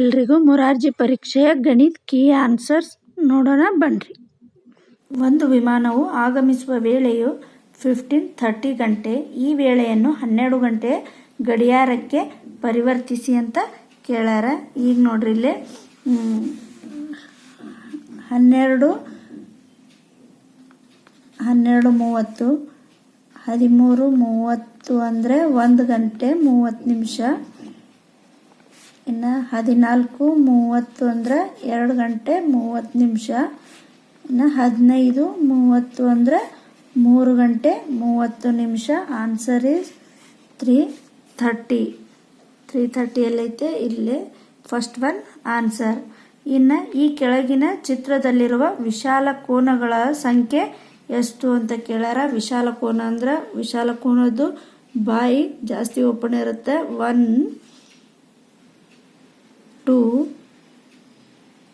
ಎಲ್ರಿಗೂ ಮೊರಾರ್ಜಿ ಪರೀಕ್ಷೆಯ ಗಣಿತ ಕೀ ಆನ್ಸರ್ಸ್ ನೋಡೋಣ ಬನ್ನಿರಿ ಒಂದು ವಿಮಾನವು ಆಗಮಿಸುವ ವೇಳೆಯು ಫಿಫ್ಟೀನ್ ಥರ್ಟಿ ಗಂಟೆ, ಈ ವೇಳೆಯನ್ನು ಹನ್ನೆರಡು ಗಂಟೆ ಗಡಿಯಾರಕ್ಕೆ ಪರಿವರ್ತಿಸಿ ಅಂತ ಕೇಳ್ಯಾರ. ಈಗ ನೋಡ್ರಿ ಇಲ್ಲಿ ಹನ್ನೆರಡು ಹನ್ನೆರಡು ಮೂವತ್ತು, ಹದಿಮೂರು ಮೂವತ್ತು ಅಂದರೆ ಒಂದು ಗಂಟೆ ಮೂವತ್ತು ನಿಮಿಷ. ಇನ್ನು ಹದಿನಾಲ್ಕು ಮೂವತ್ತು ಅಂದರೆ ಎರಡು ಗಂಟೆ ಮೂವತ್ತು ನಿಮಿಷ. ಇನ್ನು ಹದಿನೈದು ಮೂವತ್ತು ಅಂದರೆ ಮೂರು ಗಂಟೆ ಮೂವತ್ತು ನಿಮಿಷ. Answer is three thirty three thirty ಎಲ್ಲೈತೆ ಇಲ್ಲೇ ಫಸ್ಟ್ ಒನ್ ಆನ್ಸರ್ ಇನ್ನು ಈ ಕೆಳಗಿನ ಚಿತ್ರದಲ್ಲಿರುವ ವಿಶಾಲ ಕೋನಗಳ ಸಂಖ್ಯೆ ಎಷ್ಟು ಅಂತ ಕೇಳ್ಯಾರ? ವಿಶಾಲ ಕೋನ ಅಂದ್ರೆ ವಿಶಾಲ ಕೋನದ್ದು ಬಾಯಿ ಜಾಸ್ತಿ ಓಪನ್ ಇರುತ್ತೆ. One two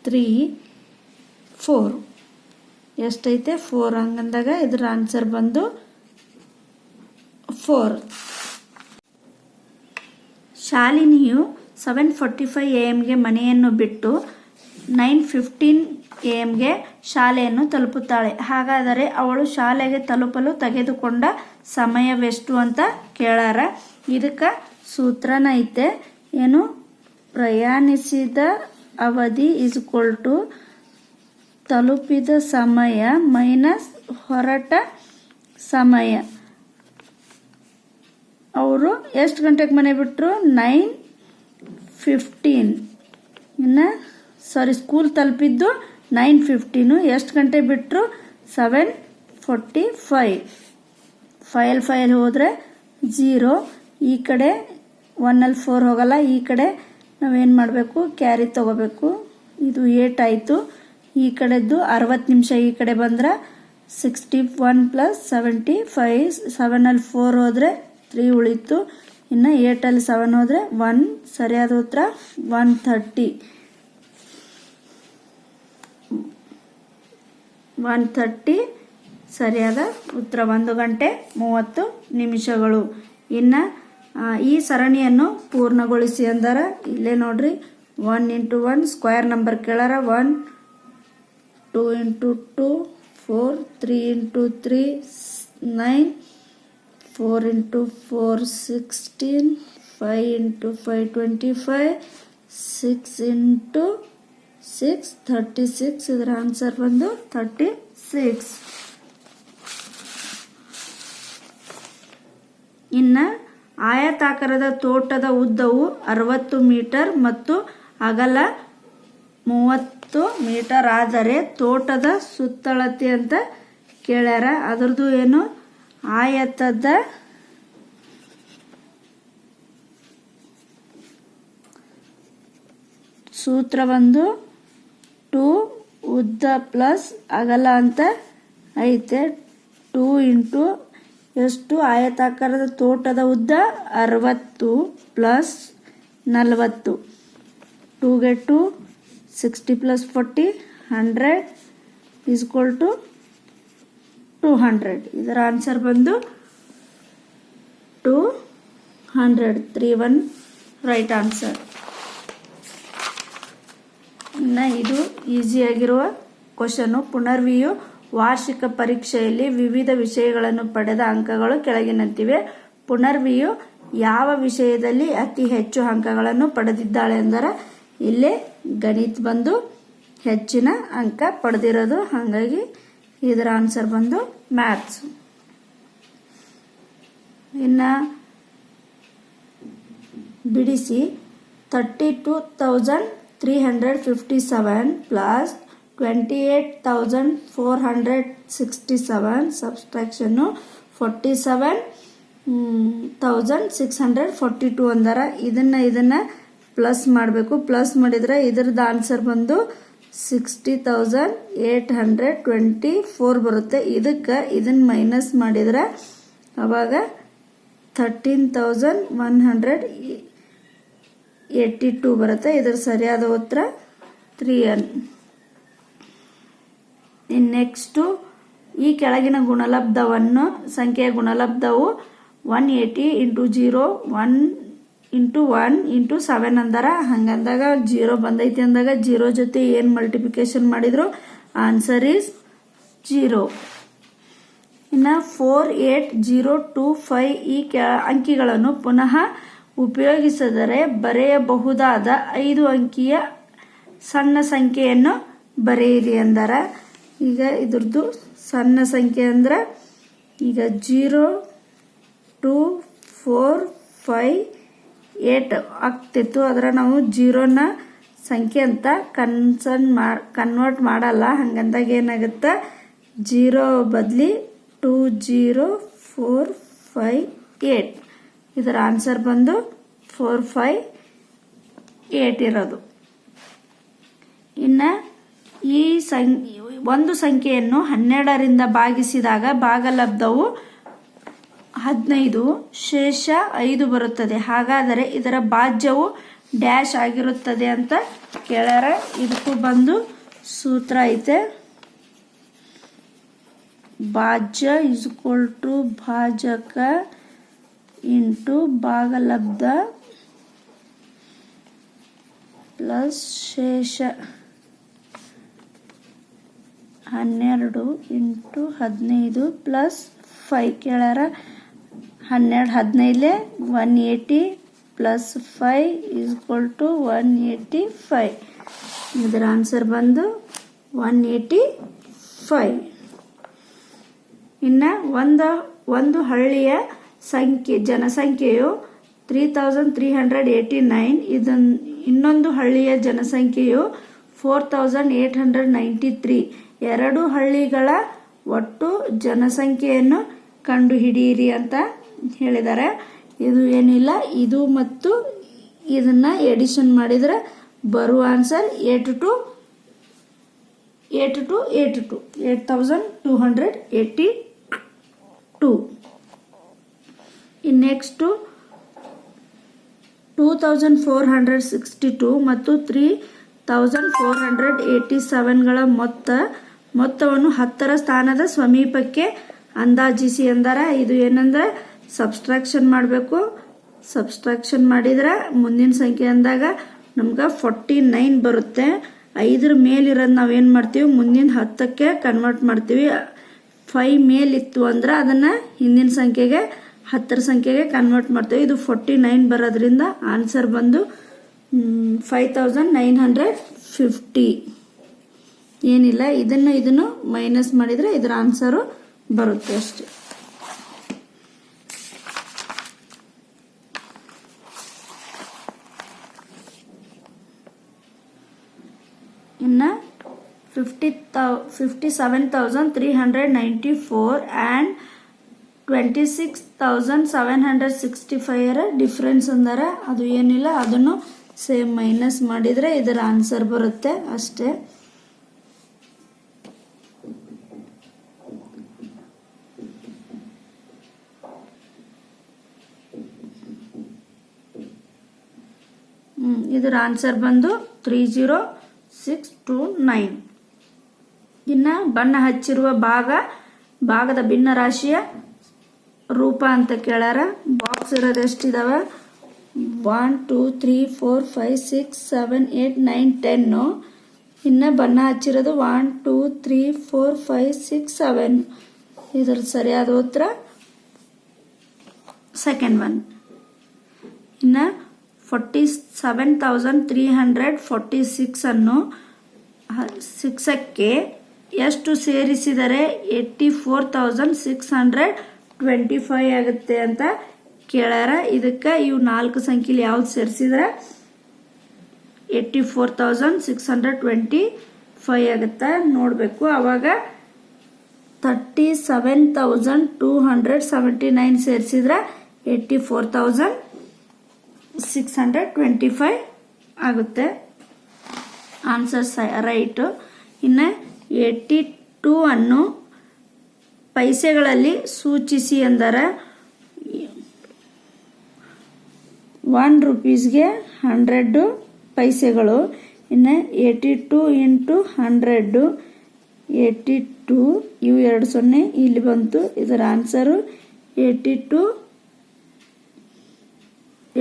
three four. ಎಷ್ಟೈತೆ? ಫೋರ್ ಹಂಗಂದಾಗ ಇದರ ಆನ್ಸರ್ ಬಂದು ಫೋರ್. ಶಾಲಿನಿಯು ಸೆವೆನ್ ಫೋರ್ಟಿ ಫೈವ್ ಎ ಎಮ್ಗೆ ಮನೆಯನ್ನು ಬಿಟ್ಟು ನೈನ್ ಫಿಫ್ಟೀನ್ ಎ ಎಮ್ಗೆ ಶಾಲೆಯನ್ನು ತಲುಪುತ್ತಾಳೆ. ಹಾಗಾದರೆ ಅವಳು ಶಾಲೆಗೆ ತಲುಪಲು ತೆಗೆದುಕೊಂಡ ಸಮಯವೆಷ್ಟು ಅಂತ ಕೇಳಾರ. ಇದಕ್ಕೆ ಸೂತ್ರನ ಐತೆ ಏನು? ಪ್ರಯಾಣಿಸಿದ ಅವಧಿ ಇಸ್ ಟು ತಲುಪಿದ ಸಮಯ ಮೈನಸ್ ಹೊರಟ ಸಮಯ. ಅವರು ಎಷ್ಟು ಗಂಟೆಗೆ ಮನೆ ಬಿಟ್ಟರು ನೈನ್ ಫಿಫ್ಟೀನ್ ಇನ್ನು ಸಾರಿ ಸ್ಕೂಲ್ ತಲುಪಿದ್ದು ನೈನ್ ಫಿಫ್ಟೀನು ಎಷ್ಟು ಗಂಟೆ ಬಿಟ್ಟರು ಸೆವೆನ್ ಫೋರ್ಟಿ ಫೈವ್ ಫೈಲ್ ಫೈಲ್ ಹೋದರೆ ಜೀರೋ ಈ ಕಡೆ ಒನ್ನಲ್ಲಿ ಫೋರ್ ಹೋಗಲ್ಲ, ಈ ಕಡೆ ನಾವೇನು ಮಾಡಬೇಕು? ಕ್ಯಾರಿ ತಗೋಬೇಕು. ಇದು ಏಟ್ ಆಯಿತು. ಈ ಕಡೆದ್ದು ಅರವತ್ತು ನಿಮಿಷ ಈ ಕಡೆ ಬಂದ್ರೆ sixty one plus seventy five, ಸೆವೆನಲ್ಲಿ four ಹೋದರೆ ತ್ರೀ ಉಳಿತು. ಇನ್ನು ಏಟಲ್ಲಿ ಸೆವೆನ್ ಹೋದರೆ ಒನ್, ಸರಿಯಾದ ಉತ್ತರ ಒನ್ ಥರ್ಟಿ. ಒನ್ ಥರ್ಟಿ, ಸರಿಯಾದ ಉತ್ತರ ಒಂದು ಗಂಟೆ ಮೂವತ್ತು ನಿಮಿಷಗಳು. ಇನ್ನು ಈ ಸರಣಿಯನ್ನು ಪೂರ್ಣಗೊಳಿಸಿ ಅಂದರ, ಇಲ್ಲೇ ನೋಡ್ರಿ one into one square number ಕೇಳಾರ one two into two four three into three nine four into four sixteen five into five twenty five six into six thirty six ಇದರ ಆನ್ಸರ್ ಬಂದು ಥರ್ಟಿ ಸಿಕ್ಸ್ ಇನ್ನು ಆಯತಾಕಾರದ ತೋಟದ ಉದ್ದವು ಅರವತ್ತು metre ಮತ್ತು ಅಗಲ ಮೂವತ್ತು ಮೀಟರ್. ಆದರೆ ತೋಟದ ಸುತ್ತಳತೆ ಅಂತ ಕೇಳ್ಯಾರ. ಅದರದ್ದು ಏನು? ಆಯತದ ಸೂತ್ರ ಒಂದು ಟು ಉದ್ದ ಪ್ಲಸ್ ಅಗಲ ಅಂತ ಐತೆ. ಟೂ ಇಂಟು ಎಷ್ಟು ಆಯತಾಕಾರದ ತೋಟದ ಉದ್ದ? ಅರವತ್ತು ಪ್ಲಸ್ ನಲವತ್ತು. ಟೂಗೆ two sixty plus forty hundred is equal to two hundred ಇದರ ಆನ್ಸರ್ ಬಂದು two hundred three one right answer ಇನ್ನು ಇದು ಈಸಿಯಾಗಿರುವ ಕ್ವಶನು ಪುನರ್ವಿಯು ವಾರ್ಷಿಕ ಪರೀಕ್ಷೆಯಲ್ಲಿ ವಿವಿಧ ವಿಷಯಗಳನ್ನು ಪಡೆದ ಅಂಕಗಳು ಕೆಳಗಿನಂತಿವೆ. ಪುನರ್ವಿಯು ಯಾವ ವಿಷಯದಲ್ಲಿ ಅತಿ ಹೆಚ್ಚು ಅಂಕಗಳನ್ನು ಪಡೆದಿದ್ದಾಳೆ ಅಂದರೆ ಇಲ್ಲೇ ಗಣಿತ ಬಂದು ಹೆಚ್ಚಿನ ಅಂಕ ಪಡೆದಿರೋದು. ಹಾಗಾಗಿ ಇದರ ಆನ್ಸರ್ ಬಂದು ಮ್ಯಾಥ್ಸ್ ಇನ್ನು ಬಿಡಿಸಿ thirty two thousand three hundred fifty seven plus twenty eight thousand four hundred sixty seven ಸಬ್ಸ್ಟ್ರಾಕ್ಷನ್ನು forty seven thousand six hundred forty two ಅಂದಾರ. ಇದನ್ನು ಇದನ್ನು ಪ್ಲಸ್ ಮಾಡಬೇಕು. ಪ್ಲಸ್ ಮಾಡಿದರೆ ಇದ್ರದ್ದು ಆನ್ಸರ್ ಬಂದು sixty thousand eight hundred twenty four ಬರುತ್ತೆ. ಇದಕ್ಕೆ ಇದನ್ನು ಮೈನಸ್ ಮಾಡಿದರೆ ಅವಾಗ thirteen thousand one hundred eighty two ಬರುತ್ತೆ. ಇದರ ಸರಿಯಾದ ಉತ್ತರ ತ್ರೀ ಎನ್ ಇನ್ನು ನೆಕ್ಸ್ಟು ಈ ಕೆಳಗಿನ ಗುಣಲಬ್ಧವನ್ನು, ಸಂಖ್ಯೆಯ ಗುಣಲಬ್ಧವು one eighty into zero one into one into seven ಅಂದಾರ. ಹಂಗಂದಾಗ ಜೀರೋ ಬಂದೈತಿ ಅಂದಾಗ ಜೀರೋ ಜೊತೆ ಏನು ಮಲ್ಟಿಪ್ಲಿಕೇಶನ್ ಮಾಡಿದ್ರು? ಆನ್ಸರ್ ಈಸ್ ಜೀರೋ ಇನ್ನು four eight zero two five ಈ ಅಂಕಿಗಳನ್ನು ಪುನಃ ಉಪಯೋಗಿಸಿದರೆ ಬರೆಯಬಹುದಾದ ಐದು ಅಂಕಿಯ ಸಣ್ಣ ಸಂಖ್ಯೆಯನ್ನು ಬರೆಯಿರಿ ಅಂದಾರ. ಈಗ ಇದ್ರದ್ದು ಸಣ್ಣ ಸಂಖ್ಯೆ ಅಂದ್ರೆ ಈಗ zero, two, four five eight ಆಗ್ತಿತ್ತು. ಅದರ ನಾವು ಜೀರೋನ ಸಂಖ್ಯೆ ಅಂತ ಕನ್ಸರ್ನ್ ಮಾಡಿ ಕನ್ವರ್ಟ್ ಮಾಡಲ್ಲ. ಹಂಗಂದಾಗ ಏನಾಗುತ್ತೆ? ಜೀರೋ ಬದಲಿ two, zero, four five eight. ಇದರ ಆನ್ಸರ್ ಬಂದು ಫೋರ್ ಫೈ ಏಟ್ ಇರೋದು. ಇನ್ನು ಈ ಸಂ ಒಂದು ಸಂಖ್ಯೆಯನ್ನು ಹನ್ನೆರಡರಿಂದ ಭಾಗಿಸಿದಾಗ ಭಾಗಲಬ್ಧವು ಹದಿನೈದು, ಶೇಷ ಐದು ಬರುತ್ತದೆ. ಹಾಗಾದರೆ ಇದರ ಭಾಜ್ಯವು ಡ್ಯಾಶ್ ಆಗಿರುತ್ತದೆ ಅಂತ ಕೇಳರ. ಇದಕ್ಕೂ ಬಂದು ಸೂತ್ರ ಐತೆ. ಭಾಜ್ಯ ಇಸ್ ಟು ಭಾಜಕ ಇಂಟು ಭಾಗಲಬ್ಧ ಪ್ಲಸ್ ಶೇಷ. ಹನ್ನೆರಡು ಇಂಟು ಹದಿನೈದು ಪ್ಲಸ್ ಫೈ ಕೇಳ್ಯಾರ? ಹನ್ನೆರಡು ಹದಿನೈದಲೆ one eighty plus five is equal to one eighty five ಇದರ ಆನ್ಸರ್ ಬಂದು ಒನ್ ಏಯ್ಟಿ ಫೈ ಇನ್ನು ಒಂದು ಒಂದು ಹಳ್ಳಿಯ ಸಂಖ್ಯೆ, ಜನಸಂಖ್ಯೆಯು three thousand three hundred eighty nine ಇದನ್ನು ಇನ್ನೊಂದು ಹಳ್ಳಿಯ ಜನಸಂಖ್ಯೆಯು four thousand eight hundred ninety three ಎರಡು ಹಳ್ಳಿಗಳ ಒಟ್ಟು ಜನಸಂಖ್ಯೆಯನ್ನು ಕಂಡುಹಿಡಿಯಿರಿ ಅಂತ ಹೇಳಿದ್ದಾರೆ. ಇದು ಏನಿಲ್ಲ, ಇದು ಮತ್ತು ಇದನ್ನ ಎಡಿಷನ್ ಮಾಡಿದರೆ ಬರುವ answer eight two eight two eight two eight thousand two hundred eighty two in next two thousand four hundred sixty two ಮತ್ತು three thousand four hundred eighty ಸೆವೆನ್ಗಳ ಮೊತ್ತ ಮೊತ್ತವನ್ನು ಹತ್ತರ ಸ್ಥಾನದ ಸಮೀಪಕ್ಕೆ ಅಂದಾಜಿಸಿ ಅಂದಾರ. ಇದು ಏನಂದ್ರೆ ಸಬ್ಸ್ಟ್ರಾಕ್ಷನ್ ಮಾಡಬೇಕು. ಸಬ್ಸ್ಟ್ರಾಕ್ಷನ್ ಮಾಡಿದ್ರೆ ಮುಂದಿನ ಸಂಖ್ಯೆ ಅಂದಾಗ ನಮ್ಗೆ ಫೋರ್ಟಿ ನೈನ್ ಬರುತ್ತೆ. ಐದರ ಮೇಲಿರೋದು ನಾವೇನು ಮಾಡ್ತೀವಿ? ಮುಂದಿನ ಹತ್ತಕ್ಕೆ ಕನ್ವರ್ಟ್ ಮಾಡ್ತೀವಿ. ಫೈ ಮೇಲಿತ್ತು ಅಂದ್ರೆ ಅದನ್ನು ಹಿಂದಿನ ಸಂಖ್ಯೆಗೆ, ಹತ್ತರ ಸಂಖ್ಯೆಗೆ ಕನ್ವರ್ಟ್ ಮಾಡ್ತೀವಿ. ಇದು ಫೋರ್ಟಿ ನೈನ್ ಬರೋದ್ರಿಂದ ಆನ್ಸರ್ ಬಂದು five thousand nine hundred fifty ಏನಿಲ್ಲ, ಇದನ್ನು ಇದನ್ನು ಮೈನಸ್ ಮಾಡಿದರೆ ಇದರ ಆನ್ಸರು ಬರುತ್ತೆ ಅಷ್ಟೆ. ಇನ್ನು fifty thou fifty seven thousand three hundred ninety four and twenty six thousand seven hundred sixty ಫೈವರ difference ಅಂದರೆ, ಅದು ಏನಿಲ್ಲ, ಅದನ್ನು ಸೇಮ್ ಮೈನಸ್ ಮಾಡಿದರೆ ಇದರ ಆನ್ಸರ್ ಬರುತ್ತೆ ಅಷ್ಟೇ. ಇದರ ಆನ್ಸರ್ ಬಂದು three zero six two nine ಇನ್ನು ಬಣ್ಣ ಹಚ್ಚಿರುವ ಭಾಗ, ಭಾಗದ ಭಿನ್ನ ರಾಶಿಯ ರೂಪ ಅಂತ ಕೇಳಾರ ಬಾಕ್ಸ್ ಇರೋದು ಎಷ್ಟಿದಾವೆ? One two three four five six seven eight nine ten ಇನ್ನು ಬಣ್ಣ ಹಚ್ಚಿರೋದು one two three four five six seven ಇದರ ಸರಿಯಾದ ಉತ್ತರ ಸೆಕೆಂಡ್ ಒನ್ ಇನ್ನು forty seven thousand three hundred forty ಸಿಕ್ಸನ್ನು ಸಿಕ್ಸಕ್ಕೆ ಎಷ್ಟು ಸೇರಿಸಿದರೆ eighty four thousand six hundred twenty five ಆಗುತ್ತೆ ಅಂತ ಕೇಳ್ಯಾರ. ಇದಕ್ಕೆ ಇವು ನಾಲ್ಕು ಸಂಖ್ಯೆಲಿ ಯಾವ್ದು ಸೇರಿಸಿದ್ರೆ eighty four thousand six hundred twenty five ಆಗುತ್ತೆ. ನೋಡಬೇಕು. ಆವಾಗ thirty seven thousand two hundred seventy nine ಸೇರಿಸಿದ್ರೆ eighty four thousand six hundred twenty five ಆಗುತ್ತೆ. ಆನ್ಸರ್ ಸ ರೈಟು ಇನ್ನು ಏಯ್ಟಿ ಟೂ ಅನ್ನು ಪೈಸೆಗಳಲ್ಲಿ ಸೂಚಿಸಿ ಎಂದರೆ ಒನ್ ರುಪೀಸ್ಗೆ ಹಂಡ್ರೆಡ್ಡು ಪೈಸೆಗಳು. ಇನ್ನು eighty two into hundred eighty two ಇವು ಎರಡು ಸೊನ್ನೆ ಇಲ್ಲಿ ಬಂತು. ಇದರ answer eighty two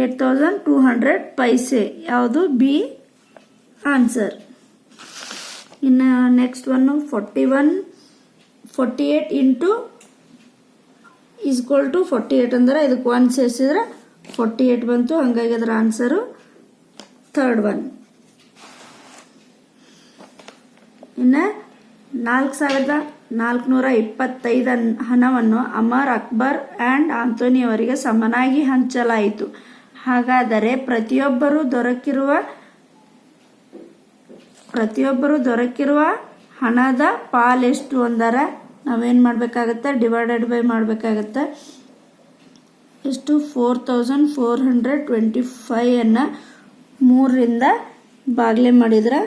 eight thousand two hundred paise. ಯಾವುದು? B answer. ಇನ್ನು next one forty one forty eight into is equal to forty eight ಅಂದ್ರೆ ಇದಕ್ಕೆ ಒನ್ ಸೇರಿಸಿದ್ರೆ ಫೋರ್ಟಿ ಏಟ್ ಬಂತು, ಹಂಗಾಗಿ ಅದರ ಆನ್ಸರು ಥರ್ಡ್ ಒನ್ ಇನ್ನು ನಾಲ್ಕು ಸಾವಿರದ ನಾಲ್ಕುನೂರ ಇಪ್ಪತ್ತೈದು ಹಣವನ್ನು ಅಮರ್ ಅಕ್ಬರ್ ಆ್ಯಂಡ್ ಆಂಥೋನಿ ಅವರಿಗೆ ಸಮನಾಗಿ ಹಂಚಲಾಯಿತು. ಹಾಗಾದರೆ ಪ್ರತಿಯೊಬ್ಬರು ದೊರಕಿರುವ ಪ್ರತಿಯೊಬ್ಬರು ದೊರಕಿರುವ ಹಣದ ಪಾಲೆಷ್ಟು ಅಂದರ ನಾವೇನು ಮಾಡಬೇಕಾಗತ್ತೆ? ಡಿವೈಡೆಡ್ ಬೈ ಮಾಡಬೇಕಾಗತ್ತೆ. ಎಷ್ಟು? Four thousand four hundred twenty ಫೈವನ್ನು ಮೂರರಿಂದ ಬಾಗ್ಲೆ ಮಾಡಿದ್ರೆ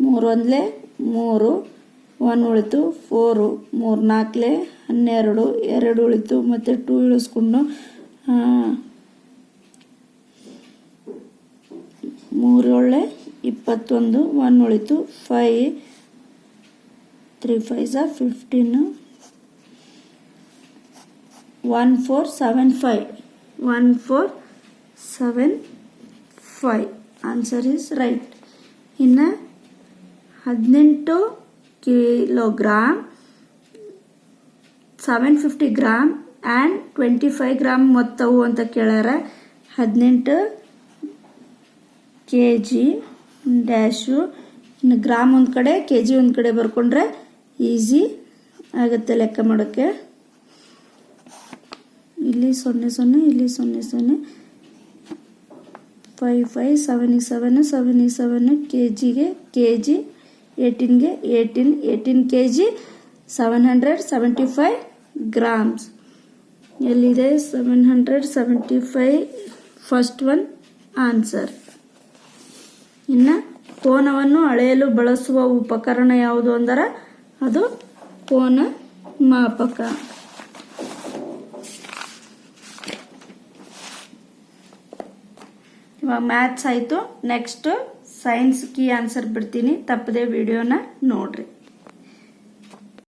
ಮೂರೊಂದಲೆ ಮೂರು, ಒನ್ ಉಳಿತು ಫೋರು, ಮೂರು ನಾಲ್ಕಲೆ ಹನ್ನೆರಡು, ಎರಡು ಉಳಿತು ಮತ್ತು ಟೂ ಇಳಿಸ್ಕೊಂಡು ಮೂರೇಳೆ ಇಪ್ಪತ್ತೊಂದು ಒನ್ ಉಳಿತು ಫೈ ತ್ರೀ ಫೈ ಸ fifteen one four seven five one four seven five answer is right ಇನ್ನು ಹದಿನೆಂಟು kilogram seven fifty gram and twenty five gram ಮೊತ್ತವು ಅಂತ ಕೇಳ್ಯಾರ. ಹದಿನೆಂಟು ಕೆ ಜಿ ಡ್ಯಾಶು, ಇನ್ನು ಗ್ರಾಮ್ ಒಂದು ಕಡೆ ಕೆ ಜಿ ಒಂದು ಕಡೆ ಬರ್ಕೊಂಡ್ರೆ ಈಸಿ ಆಗುತ್ತೆ ಲೆಕ್ಕ ಮಾಡೋಕ್ಕೆ. ಇಲ್ಲಿ ಸೊನ್ನೆ ಸೊನ್ನೆ, ಇಲ್ಲಿ ಸೊನ್ನೆ ಸೊನ್ನೆ. ಫೈ ಫೈವ್ ಸೆವೆನಿಗೆ ಸೆವೆನ್ ಸೆವೆನಿಗೆ ಸೆವೆನ್ ಕೆ ಜಿಗೆ K G ಏಯ್ಟೀನ್ಗೆ eighteen eighteen K G seven hundred seventy five grams ಎಲ್ಲಿದೆ? Seven hundred seventy five first one answer ಇನ್ನು ಕೋನವನ್ನು ಅಳೆಯಲು ಬಳಸುವ ಉಪಕರಣ ಯಾವುದು ಅಂದರೆ ಅದು ಕೋನ ಮಾಪಕ. ಇವಾಗ ಮ್ಯಾಥ್ಸ್ ಆಯಿತು. ನೆಕ್ಸ್ಟ್ ಸೈನ್ಸ್ ಕೀ ಆನ್ಸರ್ ಬಿಡ್ತೀನಿ. ತಪ್ಪದೆ ವಿಡಿಯೋನ ನೋಡ್ರಿ.